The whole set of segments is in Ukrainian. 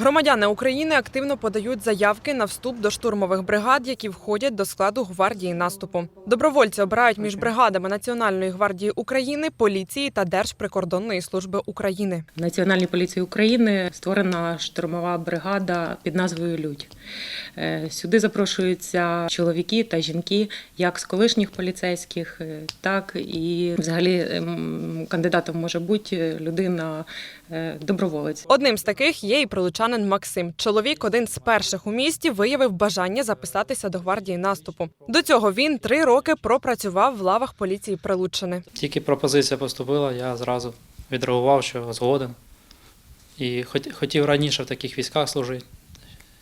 Громадяни України активно подають заявки на вступ до штурмових бригад, які входять до складу гвардії наступу. Добровольці обирають між бригадами Національної гвардії України, поліції та Держприкордонної служби України. В Національній поліції України створена штурмова бригада під назвою Людь. Е, Сюди запрошуються чоловіки та жінки, як з колишніх поліцейських, е, так і взагалі ем, кандидатом може бути людина е, доброволець. Одним з таких є і прилучанин Максим. Чоловік один з перших у місті виявив бажання записатися до гвардії наступу. До цього він три роки пропрацював в лавах поліції Прилуччини. Тільки пропозиція поступила, я зразу відреагував, що згоден. І хот- хотів раніше в таких військах служити,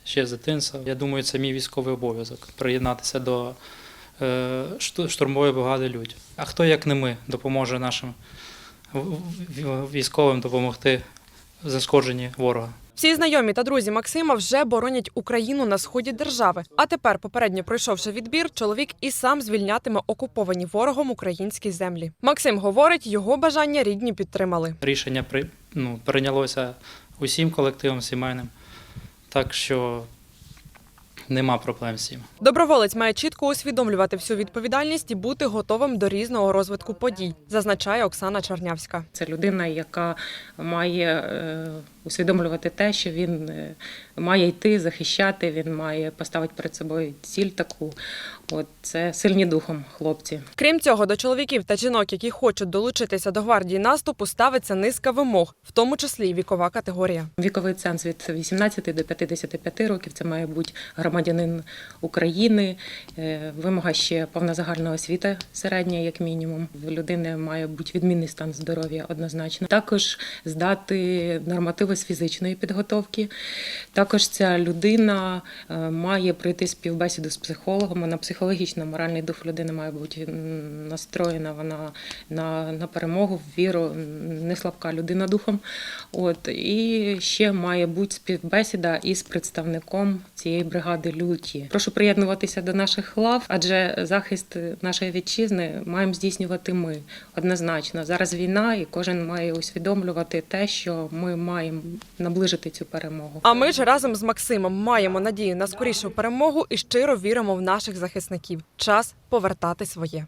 ще з дитинства. Я думаю, це мій військовий обов'язок приєднатися до е, штурмової бригади людь. А хто, як не ми, допоможе нашим військовим допомогти в зашкодженні ворога? Всі знайомі та друзі Максима вже боронять Україну на сході держави. А тепер, попередньо пройшовши відбір, чоловік і сам звільнятиме окуповані ворогом українські землі. Максим говорить, його бажання рідні підтримали. Рішення при, ну, прийнялося усім колективом сімейним, так що нема проблем з цим. Доброволець має чітко усвідомлювати всю відповідальність і бути готовим до різного розвитку подій, зазначає Оксана Чернявська. Це людина, яка має е, усвідомлювати те, що він е, має йти, захищати, він має поставити перед собою ціль таку. От це сильні духом хлопці. Крім цього, до чоловіків та жінок, які хочуть долучитися до гвардії наступу, ставиться низка вимог, в тому числі й вікова категорія. Віковий ценз від 18 до 55 років. Це має бути громадянин України. Е, Вимога ще повна загальна освіта середня, як мінімум. В людини має бути відмінний стан здоров'я однозначно. Також здати нормативи з фізичної підготовки. Також ця людина е, має пройти співбесіду з психологом. Вона психологічно, моральний дух людини має бути настроєна. Вона на, на перемогу, в віру, не слабка людина духом. От і ще має бути співбесіда із представником цієї бригади люті. Прошу приєднуватися до наших лав, адже захист нашої вітчизни маємо здійснювати ми однозначно. Зараз війна, і кожен має усвідомлювати те, що ми маємо наближити цю перемогу. А ми ж разом з Максимом маємо надію на скорішу перемогу і щиро віримо в наших захисників. Час повертати своє.